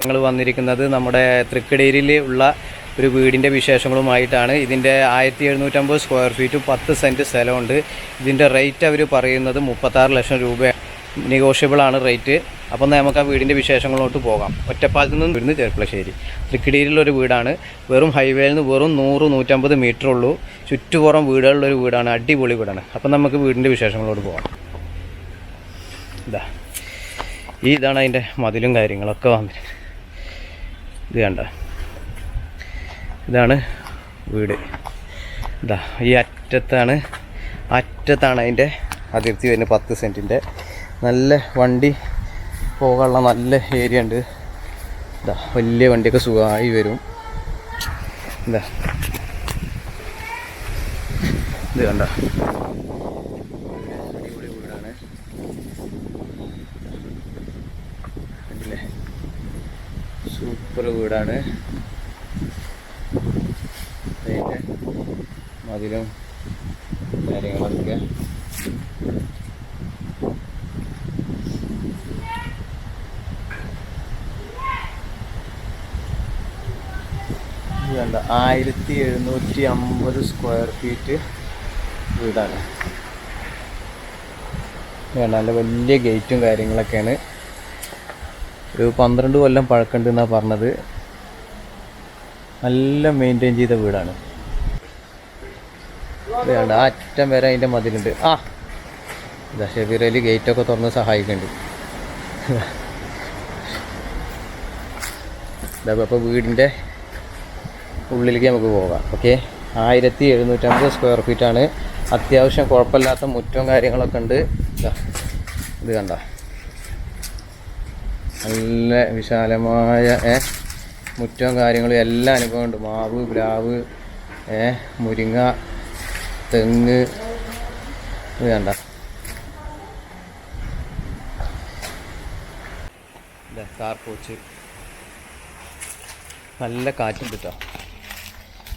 ഞങ്ങൾ വന്നിരിക്കുന്നത് നമ്മുടെ തൃക്കടീരിൽ ഉള്ള ഒരു വീടിന്റെ വിശേഷങ്ങളുമായിട്ടാണ്. ഇതിന്റെ ആയിരത്തി എഴുന്നൂറ്റമ്പത് സ്ക്വയർ ഫീറ്റ് പത്ത് സെന്റ് സ്ഥലമുണ്ട്. ഇതിന്റെ റേറ്റ് അവർ പറയുന്നത് മുപ്പത്താറ് ലക്ഷം രൂപ. നെഗോഷ്യബിൾ ആണ് റേറ്റ് എന്നാൽ നമുക്ക് ആ വീടിന്റെ വിശേഷങ്ങളിലോട്ട് പോകാം. ഒറ്റപ്പാലത്ത് നിന്ന് വീടിന് ചെർപ്പളശ്ശേരി. തൃക്കിടിയിലുള്ളൊരു വീടാണ്. വെറും ഹൈവേയിൽ നിന്ന് വെറും നൂറ് നൂറ്റമ്പത് മീറ്റർ ഉള്ളൂ. ചുറ്റുപുറം വീടുകളിലൊരു വീടാണ്. അടിപൊളി വീടാണ്. അപ്പം നമുക്ക് വീടിന്റെ വിശേഷങ്ങളോട് പോകാം. ഇതാ ഈ ഇതാണ് അതിന്റെ മതിലും കാര്യങ്ങളൊക്കെ വന്നിട്ട്. ഇത് കണ്ട. ഇതാണ് വീട്. ഇതാ ഈ അറ്റത്താണ് അറ്റത്താണ് അതിന്റെ അതിർത്തി വരുന്നത് പത്ത് സെന്റിന്റെ. നല്ല വണ്ടി പോകാനുള്ള നല്ല ഏരിയ ഉണ്ട്. ഇതാ വലിയ വണ്ടിയൊക്കെ സുഖമായി വരും. ഇതാ ഇത് കണ്ട അടിപൊളി വീടാണ് കണ്ടില്ലേ സൂപ്പർ വീടാണ്. മതിലും കാര്യങ്ങളൊക്കെ. വേണ്ട ആയിരത്തി എഴുന്നൂറ്റി അമ്പത് സ്ക്വയർ ഫീറ്റ് വീടാണ്. വേണ്ട നല്ല വലിയ ഗേറ്റും കാര്യങ്ങളൊക്കെയാണ്. ഒരു പന്ത്രണ്ട് കൊല്ലം പഴക്കമുണ്ട് എന്നാണ് പറഞ്ഞത്. നല്ല മെയിന്റെയിൻ ചെയ്ത വീടാണ്. അതെയാണ്ട് ആ അറ്റം വരെ അതിന്റെ മതിലുണ്ട്. ആ ഇതാ ഗേറ്റൊക്കെ തുറന്ന് സഹായിക്കുന്നുണ്ട് ഇതാ അപ്പോൾ വീടിന്റെ ഉള്ളിലേക്ക് നമുക്ക് പോകാം. ഓക്കെ ആയിരത്തി എഴുന്നൂറ്റമ്പത് സ്ക്വയർ ഫീറ്റാണ് അത്യാവശ്യം കുഴപ്പമില്ലാത്ത മുറ്റവും കാര്യങ്ങളൊക്കെ ഉണ്ട്. ഇതാ കണ്ട? നല്ല വിശാലമായ ഏ? മുറ്റവും കാര്യങ്ങളും എല്ലാ അനുഭവം ഉണ്ട് മാവ് പ്ലാവ് മുരിങ്ങ തെങ്ങ് ഇത് കണ്ട. കാർ പോച്ച് നല്ല കാറ്റുണ്ട് കേട്ടോ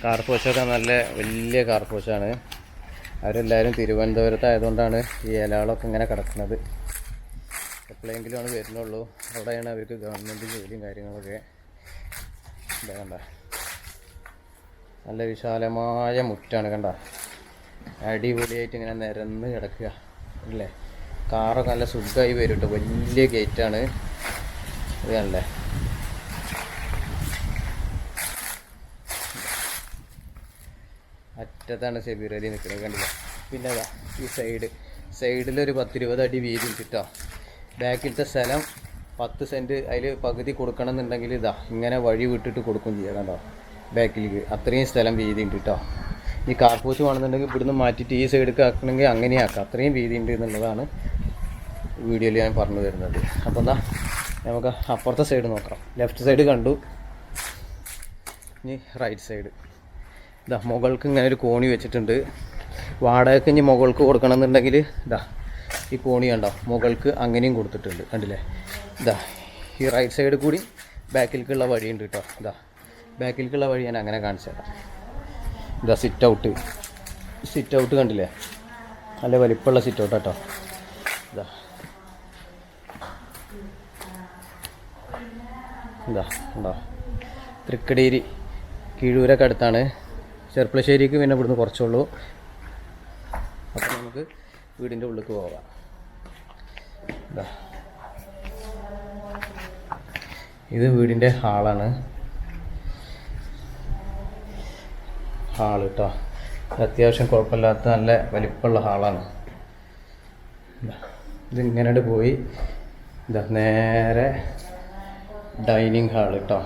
കാർ പോച്ചൊക്കെ നല്ല വലിയ കാർ പോച്ചാണ് അവരെല്ലാവരും തിരുവനന്തപുരത്ത് ആയതുകൊണ്ടാണ് ഈ ഇലകളൊക്കെ ഇങ്ങനെ കിടക്കുന്നത്. എപ്പോഴെങ്കിലുമാണ് വരുന്നുള്ളൂ. അവിടെയാണ് അവർക്ക് ഗവൺമെന്റ് ജോലിയും കാര്യങ്ങളൊക്കെ. കണ്ട? നല്ല വിശാലമായ മുറ്റാണ് കണ്ട? അടിപൊളിയായിട്ട് ഇങ്ങനെ നിരന്ന് കിടക്കുക അല്ലേ? കാറൊക്കെ നല്ല സുഖമായി വരും കേട്ടോ വലിയ ഗേറ്റാണ്. ഇത് അറ്റത്താണ് ഷെബീർ നിൽക്കുന്നത് കണ്ടില്ല? പിന്നെ ഈ സൈഡ്. സൈഡിലൊരു പത്തിരുപത് അടി വീതി കിട്ടാം ബാക്കിലത്തെ സ്ഥലം പത്ത് സെന്റ് അതിൽ പകുതി കൊടുക്കണം എന്നുണ്ടെങ്കിൽ ഇതാ ഇങ്ങനെ വഴി വിട്ടിട്ട് കൊടുക്കും ചെയ്യാം കണ്ടോ? ബാക്കിലേക്ക്. അത്രയും സ്ഥലം വീതി ഉണ്ട് കേട്ടോ ഈ കാർപോച്ച് വേണമെന്നുണ്ടെങ്കിൽ ഇവിടുന്ന് മാറ്റിയിട്ട് ഈ സൈഡിലേക്ക് ആക്കണമെങ്കിൽ അങ്ങനെ ആക്കാം. അത്രയും വീതി ഉണ്ട് എന്നുള്ളതാണ് വീഡിയോയിൽ ഞാൻ പറഞ്ഞു തരുന്നത്. അപ്പോൾ എന്താ നമുക്ക് അപ്പുറത്തെ സൈഡ് നോക്കാം. ലെഫ്റ്റ് സൈഡ് കണ്ടു. ഇനി റൈറ്റ് സൈഡ് ഇതാ മുകൾക്ക് ഇങ്ങനെ ഒരു കോണി വെച്ചിട്ടുണ്ട്. വാടകയ്ക്ക് ഇനി മുകൾക്ക് കൊടുക്കണം എന്നുണ്ടെങ്കിൽ ഇതാ ഈ കോണി കണ്ടോ? മുകൾക്ക് അങ്ങനെയും കൊടുത്തിട്ടുണ്ട്. കണ്ടില്ലേ? ഇതാ ഈ റൈറ്റ് സൈഡ് കൂടി ബാക്കിലേക്കുള്ള വഴിയുണ്ട് കേട്ടോ. ഇതാ ബാക്കിലേക്കുള്ള വഴി ഞാൻ അങ്ങനെ കാണിച്ചു തരാം. ഇതാ സിറ്റ് ഔട്ട് സിറ്റ് ഔട്ട് കണ്ടില്ലേ? നല്ല വലിപ്പമുള്ള സിറ്റ് ഔട്ട് കേട്ടോ ഇതാ ഇതാ ഉണ്ടോ തൃക്കടേരി കീഴൂരൊക്കെ അടുത്താണ്. ചെർപ്പളശ്ശേരിക്ക് പിന്നെ ഇവിടുന്ന് കുറച്ചുള്ളൂ. അപ്പോൾ നമുക്ക് വീടിന്റെ ഉള്ളിലേക്ക് പോകാം. ഇതാ വീടിന്റെ ഹാളാണ്. ഹാൾ കേട്ടോ അത്യാവശ്യം കുഴപ്പമില്ലാത്ത നല്ല വലിപ്പമുള്ള ഹാളാണ്. ഇതാ. ഇതിങ്ങനെ പോയി. ഇതാ നേരെ ഡൈനിങ് ഹാൾ കേട്ടോ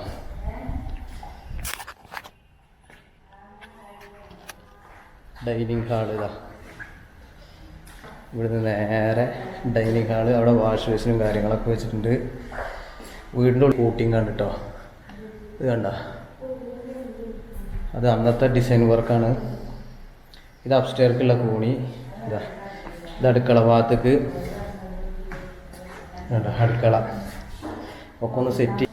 ഡൈനിങ് ഹാൾ ഇതാ. ഇവിടുന്ന് നേരെ ഡൈനിങ് ഹാൾ അവിടെ വാഷ് ബേസിനും കാര്യങ്ങളൊക്കെ വെച്ചിട്ടുണ്ട്. വീടിന്റെ കൂട്ടിങ് കണ്ടിട്ടോ ഇത് കണ്ട? അത് അന്നത്തെ ഡിസൈൻ വർക്കാണ് ഇത് അപ്സ്റ്റേർക്കുള്ള കൂണി. ഇതാ. ഇത് അടുക്കള ഭാഗത്തേക്ക്. കണ്ട? അടുക്കള. ഒക്കെ ഒന്ന് സെറ്റ്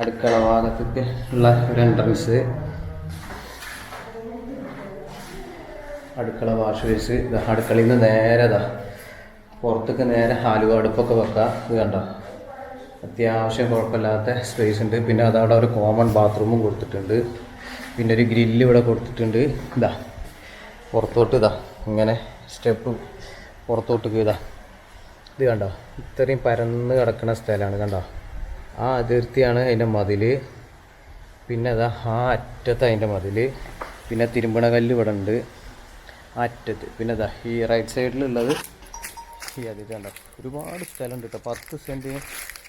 അടുക്കള ഭാഗത്തേക്ക് ഉള്ള ഒരു എൻട്രൻസ് അടുക്കള വാഷ് ബേസ് ഇതാ അടുക്കളയിൽ നിന്ന് നേരെ ഇതാ പുറത്തേക്ക് നേരെ ആലുവ അടുപ്പൊക്കെ വെക്കാം. ഇത് കണ്ട? അത്യാവശ്യം കുഴപ്പമില്ലാത്ത സ്പേസ് ഉണ്ട്. പിന്നെ അതവിടെ ഒരു കോമൺ ബാത്റൂമും കൊടുത്തിട്ടുണ്ട്. പിന്നെ ഒരു ഗ്രില്ല് ഇവിടെ കൊടുത്തിട്ടുണ്ട്. ഇതാ പുറത്തോട്ട് ഇതാ ഇങ്ങനെ സ്റ്റെപ്പ് പുറത്തോട്ട് ഇതാ ഇത് കണ്ടോ? ഇത്രയും പരന്ന് കിടക്കുന്ന സ്ഥലമാണ് കണ്ടോ? ആ അതിർത്തിയാണ് അതിന്റെ മതിൽ പിന്നെ അതാ ആ അറ്റത്ത് അതിന്റെ മതിൽ പിന്നെ തിരുമ്പണ കല്ല് ഇവിടെ ഉണ്ട്. അറ്റത്ത്. പിന്നെ അതാ ഈ റൈറ്റ് സൈഡിലുള്ളത് ഈ അതിൽ ഇത് കണ്ടോ? ഒരുപാട് സ്ഥലമുണ്ട് കേട്ടോ പത്ത് സെന്റ്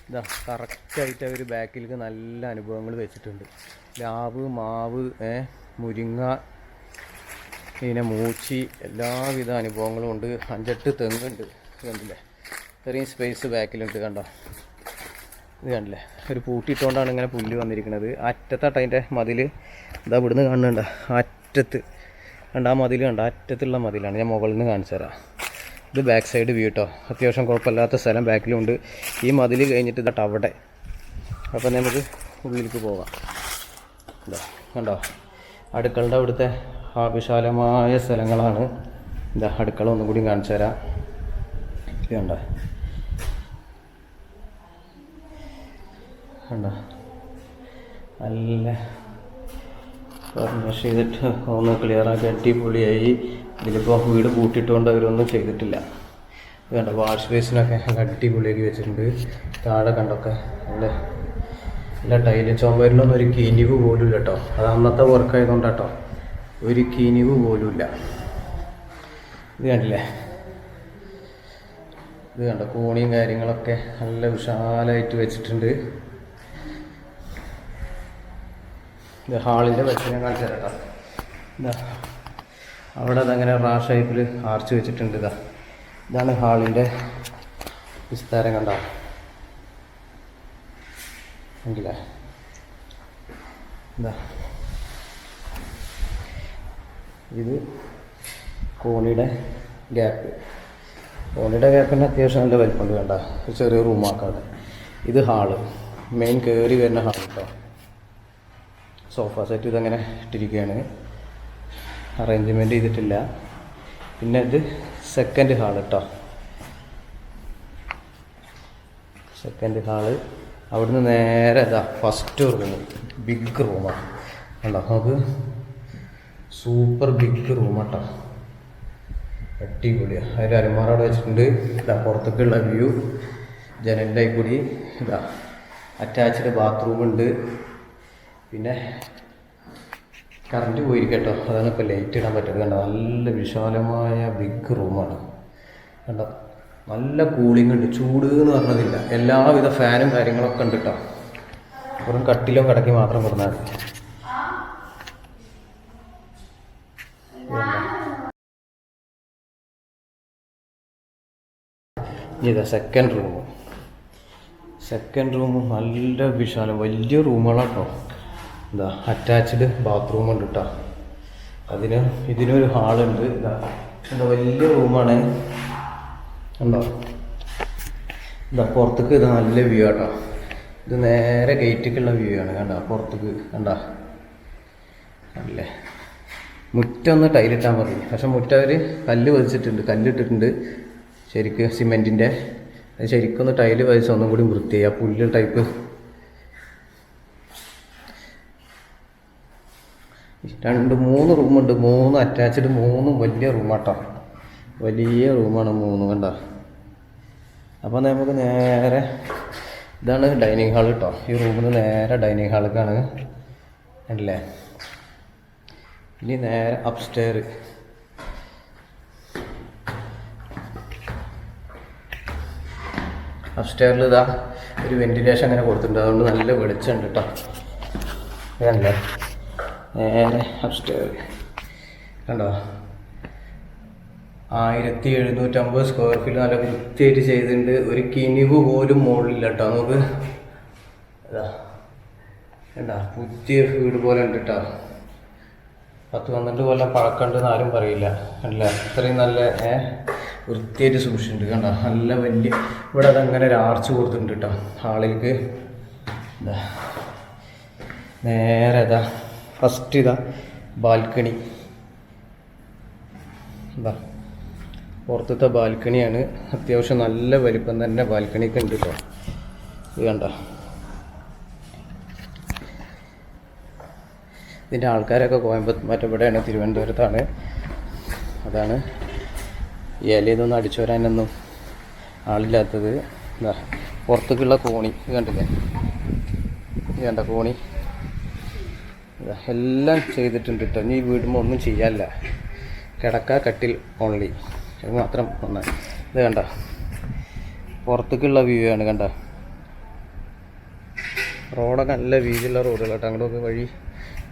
ഇതാ കറക്റ്റായിട്ട് അവർ ബാക്കിലേക്ക് നല്ല അനുഭവങ്ങൾ വെച്ചിട്ടുണ്ട്. ലാവ് മാവ് മുരിങ്ങ പിന്നെ മൂച്ചി എല്ലാവിധ അനുഭവങ്ങളും ഉണ്ട്. അഞ്ചെട്ട് തെങ്ങുണ്ട് കണ്ടില്ലേ? ഇത്രയും സ്പേസ് ബാക്കിലുണ്ട് കണ്ടോ? ഇത് കണ്ടില്ലേ? ഒരു പൂട്ടിയിട്ടുകൊണ്ടാണ് ഇങ്ങനെ പുല്ല് വന്നിരിക്കുന്നത് അറ്റത്താട്ടതിന്റെ മതിൽ ഇതാ ഇവിടുന്ന് കാണുന്നുണ്ടോ? അറ്റത്ത്. കണ്ട ആ മതിൽ കണ്ട അറ്റത്തുള്ള മതിലാണ്. ഞാൻ മുകളിൽ നിന്ന് കാണിച്ചു തരാം. ഇത് ബാക്ക് സൈഡ് വ്യൂ കേട്ടോ അത്യാവശ്യം കുഴപ്പമില്ലാത്ത സ്ഥലം ബാക്കിലുണ്ട് ഈ മതിൽ കഴിഞ്ഞിട്ട് ഇതാ അവിടെ. അപ്പം നമുക്ക് ഉള്ളിലേക്ക് പോകാം. ഇതാ കണ്ടോ? അടുക്കളുടെ അവിടുത്തെ വിശാലമായ സ്ഥലങ്ങളാണ്. ഇതാ അടുക്കള ഒന്നും കൂടി കാണിച്ചു തരാം. ഇത് കണ്ടോ? നല്ല ഫർണിഷ് ചെയ്തിട്ട് ഒന്ന് ക്ലിയറാക്കി അടിപൊളിയായി. ഇതിലിപ്പോൾ വീട് കൂട്ടിയിട്ടുകൊണ്ട് അവരൊന്നും ചെയ്തിട്ടില്ല. വേണ്ട വാഷ് ബേസിനൊക്കെ അടിപൊളിയാക്കി വെച്ചിട്ടുണ്ട്. താഴെ കണ്ടൊക്കെ നല്ല നല്ല ടൈൽ ചുമരിലൊന്നും ഒരു കീനിവ് പോലും ഇല്ല കേട്ടോ അത് അന്നത്തെ വർക്ക് ആയതുകൊണ്ടാട്ടോ. ഒരു കീനിവ് പോലും ഇല്ല. ഇത് കണ്ടില്ലേ? ഇത് കണ്ടോ കോണിയും കാര്യങ്ങളൊക്കെ നല്ല വിശാലമായിട്ട് വെച്ചിട്ടുണ്ട്. ഇത് ഹാളിന്റെ ഞാൻ കാണിച്ചു തരാം ഇതാ അവിടെ അതങ്ങനെ റാ ഷേപ്പിൽ ആർച്ച് വെച്ചിട്ടുണ്ട് ഇതാ. ഇതാണ് ഹാളിന്റെ വിസ്താരം കണ്ട? എങ്കിലേ ഇതാ. ഇത് കോണിയുടെ ഗ്യാപ്പ്. കോണിയുടെ ഗ്യാപ്പിന് അത്യാവശ്യം നല്ല വലിപ്പമുണ്ട് വേണ്ട ഒരു ചെറിയ റൂമാക്കാതെ ഇത് ഹാൾ. മെയിൻ കയറി വരുന്ന ഹാൾ കേട്ടോ. സോഫ സെറ്റ് ഇതങ്ങനെ ഇട്ടിരിക്കുകയാണ്. അറേഞ്ച്മെന്റ് ചെയ്തിട്ടില്ല. പിന്നെ ഇത് സെക്കൻഡ് ഹാൾ കേട്ടോ സെക്കൻഡ് ഹാൾ അവിടുന്ന് നേരെ ഇതാ ഫസ്റ്റ് റൂം ബിഗ് റൂമാണ് കണ്ടോ? നമുക്ക് സൂപ്പർ ബിഗ് റൂം കേട്ടോ അടിപൊളിയാണ് അതിൽ അലമാറ അവിടെ വെച്ചിട്ടുണ്ട്. ഇതാ പുറത്തേക്കുള്ള വ്യൂ ജനലിന്റെ കൂടി ഇതാ അറ്റാച്ച്ഡ് ബാത്റൂം ഉണ്ട്. പിന്നെ കറണ്ട് കേട്ടോ. അതാണ് ഇപ്പോൾ ലൈറ്റ് ഇടാൻ പറ്റുന്നത്. കണ്ടോ? നല്ല വിശാലമായ ബിഗ് റൂമാണ് കണ്ടോ? നല്ല കൂളിംഗ് ഉണ്ട്. ചൂട് എന്ന് പറഞ്ഞതില്ല. എല്ലാവിധ ഫാനും കാര്യങ്ങളൊക്കെ ഉണ്ട് കേട്ടോ വെറും കട്ടിലോ കിടക്കി മാത്രം പറഞ്ഞാൽ ഇതാ സെക്കൻഡ് റൂം സെക്കൻഡ് റൂം നല്ല വിശാലം. വലിയ റൂമുകളാട്ടോ ഇതാ അറ്റാച്ച്ഡ് ബാത്റൂം ഉണ്ട് കേട്ടോ അതിന് ഇതിനൊരു ഹാളുണ്ട് ഇതാ എന്താ വലിയ റൂമാണ് ഉണ്ടോ ഇതാ പുറത്തേക്ക് ഇത് നല്ല വ്യൂ ആട്ടോ. ഇത് നേരെ ഗേറ്റിലേക്കുള്ള വ്യൂ ആണ്. കണ്ട? പുറത്തേക്ക് കണ്ട? അല്ലേ? മുറ്റൊന്ന് ടൈലിട്ടാൽ മതി. പക്ഷെ മുറ്റം അവർ കല്ല് പതിച്ചിട്ടുണ്ട്. കല്ലിട്ടിട്ടുണ്ട്. ശരിക്ക് സിമെന്റിന്റെ അത് ശരിക്കൊന്ന് ടൈൽ പതിച്ച് ഒന്നും കൂടി വൃത്തിയായി. ആ പുല്ല് ടൈപ്പ് രണ്ട് മൂന്ന് റൂമുണ്ട്. മൂന്ന് അറ്റാച്ച്ഡ് മൂന്ന് വലിയ റൂമാട്ടോ. വലിയ റൂമാണ് മൂന്ന് കണ്ട? അപ്പോൾ നമുക്ക് നേരെ ഇതാണ് ഡൈനിങ് ഹാൾ കേട്ടോ ഈ റൂമിൽ നിന്ന് നേരെ ഡൈനിങ് ഹാളിലേക്കാണ് അല്ലേ ഇനി നേരെ അപ്സ്റ്റെയർ അപ്സ്റ്റെയറിൽ ഇതാ ഒരു വെന്റിലേഷൻ അങ്ങനെ കൊടുത്തിട്ടുണ്ട്. അതുകൊണ്ട് നല്ല വെളിച്ചമുണ്ട് കേട്ടോ ഇതല്ലേ? നേരെ അപ്സ്റ്റെയർ കണ്ടോ? ആയിരത്തി എഴുന്നൂറ്റമ്പത് സ്ക്വയർ ഫീറ്റ് നല്ല വൃത്തിയായിട്ട് ചെയ്തിട്ടുണ്ട്. ഒരു കിനിവ് പോലും മുകളിലില്ല കേട്ടോ നമുക്ക് ഇതാ പുതിയ വീട് പോലെ ഉണ്ട് കേട്ടോ പത്ത് പന്ത്രണ്ട് കൊല്ലം പഴക്കമുണ്ടെന്ന് ആരും പറയില്ല. അല്ല അത്രയും നല്ല വൃത്തിയായിട്ട് സൂക്ഷിച്ചിട്ടുണ്ട്. കണ്ട? നല്ല വലിയ ഇവിടെ അതങ്ങനെ ഒരു ആർച്ച് കൊടുത്തിട്ടുണ്ട് കേട്ടോ ആളുകൾക്ക് നേരെ ഇതാ. ഫസ്റ്റ് ഇതാ ബാൽക്കണി. എന്താ പുറത്തത്തെ ബാൽക്കണിയാണ് അത്യാവശ്യം നല്ല വലിപ്പം തന്നെ ബാൽക്കണിയൊക്കെ ഉണ്ട് കേട്ടോ ഇത് കണ്ട? ഇതിന്റെ ആൾക്കാരൊക്കെ കോയമ്പത്തൂർ മറ്റേ ഇവിടെയാണ് തിരുവനന്തപുരത്താണ്. അതാണ്. ഈ ഇലയിലൊന്നും അടിച്ചു വരാനൊന്നും ആളില്ലാത്തത്. എന്താ പുറത്തേക്കുള്ള കോണി. ഇത് കണ്ടില്ലേ? ഇത് കണ്ട കോണി? എല്ലാം ചെയ്തിട്ടുണ്ട് കേട്ടോ ഇനി ഈ വീടുമ്പോൾ ഒന്നും ചെയ്യാനില്ല. കിടക്ക കട്ടിൽ ഓൺലി അത് മാത്രം ഒന്ന് ഇത് കണ്ട? പുറത്തേക്കുള്ള വ്യൂ ആണ് കണ്ട? റോഡൊക്കെ നല്ല വീതിയുള്ള റോഡുകൾ കേട്ടോ അങ്ങോട്ടൊക്കെ വഴി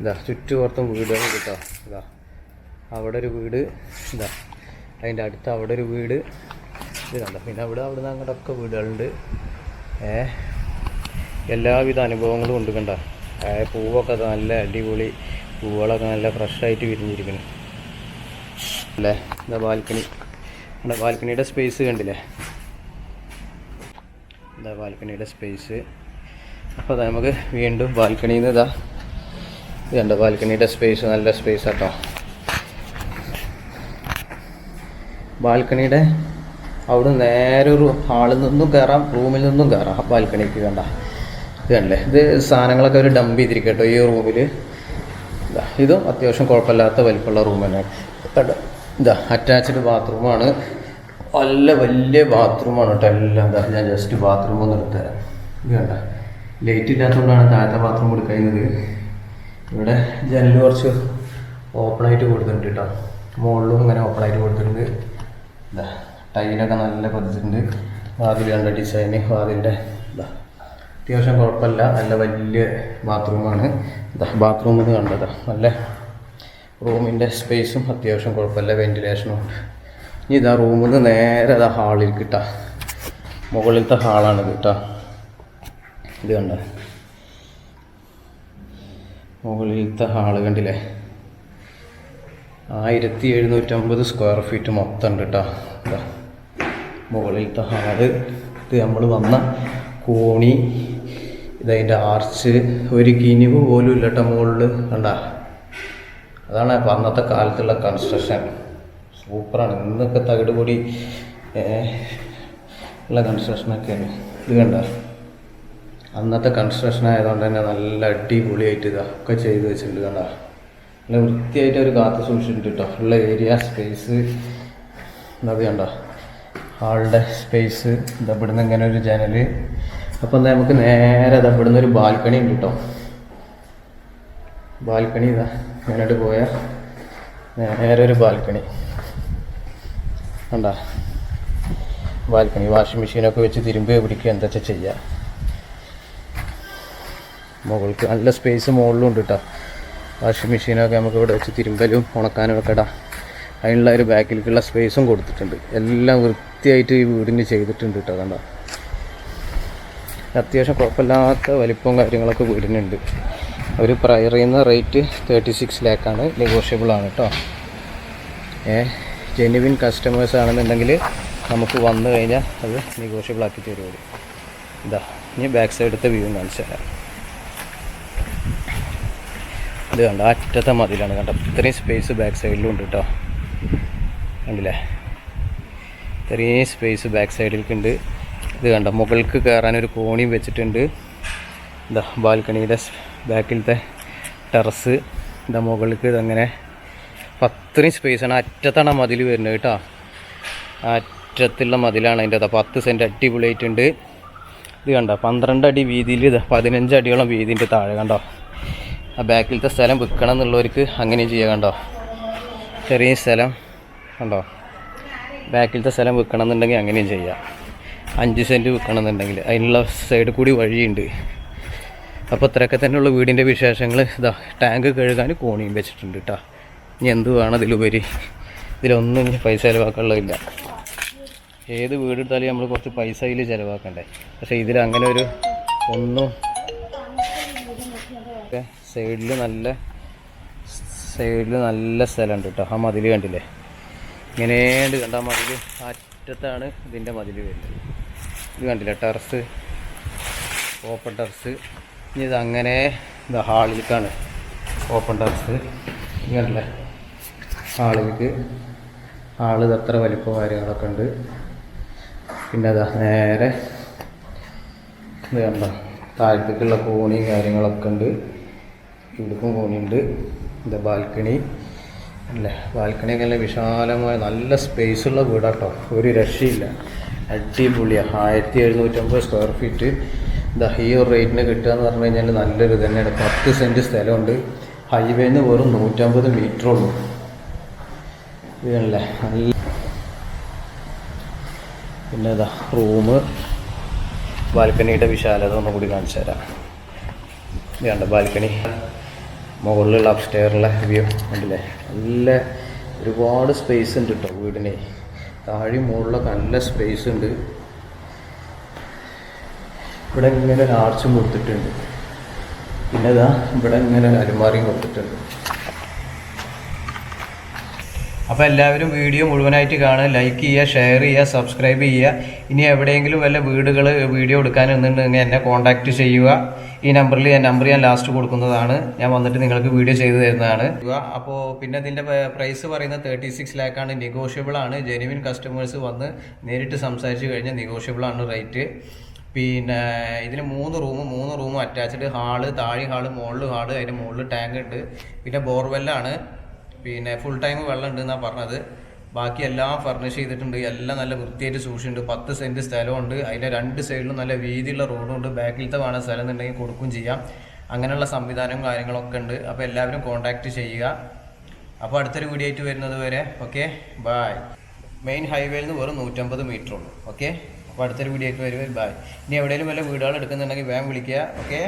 ഇതാ ചുറ്റുപുറത്തും വീടുകൾ കേട്ടോ ഇതാ. അവിടെ ഒരു വീട് ഇതാ. അതിന്റെ അടുത്ത് അവിടെ ഒരു വീട്. ഇത് കണ്ട? പിന്നെ അവിടെ അവിടെ നിന്ന് അങ്ങോട്ടൊക്കെ വീടുകളുണ്ട്. ഏ? എല്ലാവിധ അനുഭവങ്ങളും ഉണ്ട് കണ്ട? പൂവൊക്കെ നല്ല അടിപൊളി പൂവുകളൊക്കെ നല്ല ഫ്രഷായിട്ട് വിരിഞ്ഞിരിക്കുന്നു അല്ലേ? എന്താ ബാൽക്കണി. നമ്മുടെ ബാൽക്കണിയുടെ സ്പേസ് കണ്ടില്ലേ? ഇതാ ബാൽക്കണിയുടെ സ്പേസ് അപ്പോൾ അതാ നമുക്ക് വീണ്ടും ബാൽക്കണിയിൽ നിന്ന് ഇതാ ഇതുണ്ട് ബാൽക്കണിയുടെ സ്പേസ് നല്ല സ്പേസ് കേട്ടോ ബാൽക്കണിയുടെ അവിടെ നേരെ ഒരു ഹാളിൽ നിന്നും കയറാം റൂമിൽ നിന്നും കയറാം ബാൽക്കണിക്ക് കണ്ട. ഇത് കണ്ടല്ലേ? ഇത് സാധനങ്ങളൊക്കെ ഒരു ഡംപ് ചെയ്തിരിക്കട്ടോ കേട്ടോ ഈ റൂമിൽ ഇതാ അത്യാവശ്യം കുഴപ്പമില്ലാത്ത വലിപ്പമുള്ള റൂം തന്നെ കണ്ടോ ഇതാ അറ്റാച്ച്ഡ് ബാത്റൂമാണ് നല്ല വലിയ ബാത്റൂമാണ് കേട്ടോ എല്ലാം. എന്താ ഞാൻ ജസ്റ്റ് ബാത്റൂം ഒന്ന് എടുത്തുതരാം. ഇത് കണ്ട ലൈറ്റ് ഇല്ലാത്തതുകൊണ്ടാണ് താഴത്തെ ബാത്റൂം കൊടുക്കുന്നത് ഇവിടെ ജനൽ കുറച്ച് ഓപ്പണായിട്ട് കൊടുത്തിട്ടുണ്ട് കേട്ടോ. മുകളിലും ഇങ്ങനെ ഓപ്പണായിട്ട് കൊടുത്തിട്ടുണ്ട്. ഇതാ ടൈലൊക്കെ നല്ല പതിച്ചിട്ടുണ്ട്. വാതിൽ കണ്ട ഡിസൈന് വാതിലിന്റെ അത്യാവശ്യം കുഴപ്പമില്ല. നല്ല വലിയ ബാത്റൂമാണ് ബാത്റൂമിൽ ബാത്റൂം എന്ന് കണ്ടതാ നല്ല റൂമിന്റെ സ്പേസും അത്യാവശ്യം കുഴപ്പമില്ല. വെന്റിലേഷനും ഉണ്ട്. ഇനി ഇതാ റൂമിൽ നിന്ന് നേരെ അതാ ഹാളിൽ കിട്ടുക മുകളിലത്തെ ഹാളാണ് കിട്ടുക ഇത് കണ്ട? മുകളിലത്തെ ഹാൾ കണ്ടില്ലേ? ആയിരത്തി എഴുന്നൂറ്റമ്പത് സ്ക്വയർ ഫീറ്റ് മൊത്തം ഉണ്ട് കേട്ടോ ഇതാ മുകളിലത്തെ ഹാൾ ഇത് നമ്മൾ വന്ന കോണി ഇതതിന്റെ ആർച്ച് ഒരു കിനിവ് പോലും ഇല്ലട്ട മുകളിൽ കണ്ട. അതാണ് അന്നത്തെ കാലത്തുള്ള കൺസ്ട്രക്ഷൻ സൂപ്പറാണ്. ഇന്നൊക്കെ തകിട് പൊടി ഉള്ള കൺസ്ട്രക്ഷനൊക്കെയാണ് ഇത് കണ്ട. അന്നത്തെ കൺസ്ട്രക്ഷൻ ആയതുകൊണ്ട് തന്നെ നല്ല അടിപൊളിയായിട്ട് ഇതാ ഒക്കെ ചെയ്ത് വെച്ചിട്ടുണ്ട് കണ്ട. നല്ല വൃത്തിയായിട്ട് ഒരു കാത്തു സൂക്ഷിച്ചിട്ടുണ്ട് കേട്ടോ. ഉള്ള ഏരിയ സ്പേസ് എന്നത് കണ്ട. ഹാളുടെ സ്പേസ് ഇതാ ഇവിടുന്ന് ഇങ്ങനെ ഒരു ജനൽ അപ്പം എന്താ നമുക്ക് നേരെ ഇതാ ഇവിടുന്ന് ഒരു ബാൽക്കണി ഉണ്ട് കേട്ടോ ബാൽക്കണി ഇതാ ഞാനോട്ട് പോയാൽ നേരെ ഒരു ബാൽക്കണി. കണ്ടാ? ബാൽക്കണി വാഷിംഗ് മെഷീനൊക്കെ വെച്ച് തിരുമ്പ് പിടിക്കുക എന്താ വെച്ചാൽ ചെയ്യുക മുകൾക്ക് നല്ല സ്പേസ് മുകളിലും ഉണ്ട് കേട്ടോ വാഷിംഗ് മെഷീനൊക്കെ നമുക്ക് ഇവിടെ വെച്ച് തിരുമ്പലും ഉണക്കാനും ഒക്കെ ഇടാം. അതിനുള്ള ഒരു ബാക്കിലേക്കുള്ള സ്പേസും കൊടുത്തിട്ടുണ്ട്. എല്ലാം വൃത്തിയായിട്ട് ഈ വീടിന് ചെയ്തിട്ടുണ്ട് കേട്ടോ കണ്ട? അത്യാവശ്യം കുഴപ്പമില്ലാത്ത വലിപ്പവും കാര്യങ്ങളൊക്കെ വീടിനുണ്ട്. അവർ പറയുന്ന റേറ്റ് തേർട്ടി സിക്സ് ലാക്കാണ്. നെഗോഷ്യബിൾ ആണ് കേട്ടോ ഏ ജെനുവിൻ കസ്റ്റമേഴ്സ് ആണെന്നുണ്ടെങ്കിൽ നമുക്ക് വന്നു കഴിഞ്ഞാൽ അത് നെഗോഷ്യബിൾ ആക്കി തരുമോ ഇതാ ഇനി ബാക്ക് സൈഡത്തെ വ്യൂ കാണിച്ചു തരാം. ഇത് കണ്ട? അറ്റത്തെ മതിലാണ് കണ്ടോ? ഇത്രയും സ്പേസ് ബാക്ക് സൈഡിലും ഉണ്ട് കേട്ടോ കണ്ടില്ലേ? ഇത്രയും സ്പേസ് ബാക്ക് സൈഡിലേക്ക് ഉണ്ട്. ഇത് കണ്ട മുകൾക്ക് കയറാൻ ഒരു കോണിയും വെച്ചിട്ടുണ്ട്. ഇതാ ബാൽക്കണിയുടെ ബാക്കിലത്തെ ടെറസ്. ഇതാ മുകൾക്ക് ഇതങ്ങനെ പത്രയും സ്പേസാണ് അറ്റത്താണ് മതിൽ വരുന്നത് കേട്ടോ. അറ്റത്തുള്ള മതിലാണ് അതിന്റെ അതാ. പത്ത് സെന്റ് അടിപൊളിയായിട്ടുണ്ട്. ഇത് കണ്ടോ പന്ത്രണ്ട് അടി വീതിയിൽ ഇത് പതിനഞ്ച് അടിയോളം വീതിന്റെ താഴെ കണ്ടോ. ആ ബാക്കിലത്തെ സ്ഥലം വിൽക്കണം എന്നുള്ളവർക്ക് അങ്ങനെ ചെയ്യാം കണ്ടോ. ചെറിയ സ്ഥലം കണ്ടോ. ബാക്കിലത്തെ സ്ഥലം വിൽക്കണം എന്നുണ്ടെങ്കിൽ അങ്ങനെയും ചെയ്യാം. അഞ്ച് സെന്റ് വിൽക്കണമെന്നുണ്ടെങ്കിൽ അതിനുള്ള സൈഡ് കൂടി വഴിയുണ്ട്. അപ്പോൾ ഇത്രയൊക്കെ തന്നെയുള്ള വീടിന്റെ വിശേഷങ്ങൾ ഇതാ ടാങ്ക് കഴുകാൻ കോണിയും വെച്ചിട്ടുണ്ട് കേട്ടോ ഇനി എന്ത് വേണം ഇതിലുപരി ഇതിലൊന്നും ഇനി പൈസ ചിലവാക്കാനുള്ളതില്ല. ഏത് വീടെടുത്താലും നമ്മൾ കുറച്ച് പൈസ ഇതിൽ ചിലവാക്കണ്ടേ. പക്ഷേ ഇതിൽ അങ്ങനെ ഒരു ഒന്നും സൈഡിൽ നല്ല സൈഡിൽ നല്ല സ്ഥലമുണ്ട് കേട്ടോ ആ മതിൽ കണ്ടില്ലേ? ഇങ്ങനെ കണ്ട മതിൽ അറ്റത്താണ് ഇതിന്റെ മതിൽ വരുന്നത്. ഇത് കണ്ടില്ല? ടെറസ്. Open terrace. ഇനി ഇത് അങ്ങനെ ഇത് ഹാളിലേക്കാണ്. Open terrace. കണ്ടില്ലേ? ഹാളിലേക്ക്. ഹാൾ ഇത് അത്ര വലിപ്പം കാര്യങ്ങളൊക്കെ ഉണ്ട്. പിന്നെ അതാ നേരെ ഇത് കണ്ട? താഴത്തേക്കുള്ള കോണിയും കാര്യങ്ങളൊക്കെ ഉണ്ട്. ഇവിടേക്കും കോണിയുണ്ട്. ഇത് ബാൽക്കണി. അല്ലേ? ബാൽക്കണിയൊക്കെ നല്ല വിശാലമായ നല്ല സ്പേസ് ഉള്ള വീടാട്ടോ. ഒരു രക്ഷയില്ല. അടിപൊളിയാണ് ആയിരത്തി എഴുന്നൂറ്റമ്പത് സ്ക്വയർ ഫീറ്റ് ഇതാ ഈ ഒരു റേറ്റിന് കിട്ടുക എന്ന് പറഞ്ഞു കഴിഞ്ഞാൽ നല്ലൊരു തന്നെയാണ്. പത്ത് സെന്റ് സ്ഥലമുണ്ട്. ഹൈവേന്ന് വെറും നൂറ്റമ്പത് മീറ്റർ ഉള്ളൂ. ഇതല്ലേ? നല്ല പിന്നെ ഇതാ റൂമ് ബാൽക്കണിയുടെ വിശാലത ഒന്നും കൂടി കാണിച്ചു തരാം. ഇതാണ് ബാൽക്കണി? മുകളിലുള്ള അപ്സ്റ്റെയറിലെ വ്യൂ ഉണ്ടല്ലേ നല്ല ഒരുപാട് സ്പേസ് ഉണ്ട് കേട്ടോ വീടിന്. താഴെ മുകളിലൊക്കെ നല്ല സ്പേസ് ഉണ്ട്. ഇവിടെ ഇങ്ങനെ ഒരു ആർച്ചും കൊടുത്തിട്ടുണ്ട്. പിന്നെ ഇതാ ഇവിടെ ഇങ്ങനെ ഒരു അലുമാറിയും കൊടുത്തിട്ടുണ്ട്. അപ്പോൾ എല്ലാവരും വീഡിയോ മുഴുവനായിട്ട് കാണുക ലൈക്ക് ചെയ്യുക ഷെയർ ചെയ്യുക സബ്സ്ക്രൈബ് ചെയ്യുക. ഇനി എവിടെയെങ്കിലും വല്ല വീടുകൾ വീഡിയോ എടുക്കാനുണ്ടെന്നുണ്ടെങ്കിൽ എന്നെ കോൺടാക്റ്റ് ചെയ്യുക. ഈ നമ്പറിൽ ഞാൻ നമ്പർ ഞാൻ ലാസ്റ്റ് കൊടുക്കുന്നതാണ്. ഞാൻ വന്നിട്ട് നിങ്ങൾക്ക് വീഡിയോ ചെയ്തു തരുന്നതാണ്. അപ്പോൾ പിന്നെ ഇതിന്റെ പ്രൈസ് പറയുന്നത് തേർട്ടി സിക്സ് ലാക്കാണ് നെഗോഷ്യബിൾ ആണ്. ജെനുവിൻ കസ്റ്റമേഴ്സ് വന്ന് നേരിട്ട് സംസാരിച്ച് കഴിഞ്ഞാൽ നെഗോഷ്യബിൾ ആണ് റേറ്റ് പിന്നെ ഇതിന് മൂന്ന് റൂം മൂന്ന് റൂം അറ്റാച്ച്ഡ് ഹാൾ താഴെ ഹാൾ മുകളിൽ ഹാൾ അതിന്റെ മുകളിൽ ടാങ്ക് ഉണ്ട്. പിന്നെ ബോർവെല്ലാണ് പിന്നെ ഫുൾ ടൈം വെള്ളം ഉണ്ട് എന്നാണ് പറഞ്ഞത്. ബാക്കി എല്ലാം ഫർണിഷ് ചെയ്തിട്ടുണ്ട്. എല്ലാം നല്ല വൃത്തിയായിട്ട് സൂക്ഷിച്ചിട്ടുണ്ട്. പത്ത് സെന്റ് സ്ഥലമുണ്ട് അതിന്റെ രണ്ട് സൈഡിലും നല്ല വീതിയുള്ള റോഡുണ്ട് ബാക്കിലത്തെ വേണം സ്ഥലം എന്നുണ്ടെങ്കിൽ കൊടുക്കുകയും ചെയ്യാം. അങ്ങനെയുള്ള സംവിധാനവും കാര്യങ്ങളൊക്കെ ഉണ്ട്. അപ്പോൾ എല്ലാവരും കോൺടാക്റ്റ് ചെയ്യുക. അപ്പോൾ അടുത്തൊരു വീഡിയോ ആയിട്ട് വരുന്നത് വരെ ഓക്കെ ബായ് മെയിൻ ഹൈവേയിൽ നിന്ന് വെറും നൂറ്റമ്പത് മീറ്റർ ഉള്ളൂ. ഓക്കെ അപ്പോൾ അടുത്തൊരു വീഡിയോ ആയിട്ട് ബായ് ഇനി എവിടെയെങ്കിലും വല്ല വീടുകൾ എടുക്കുന്നുണ്ടെങ്കിൽ വേഗം വിളിക്കുക. ഓക്കെ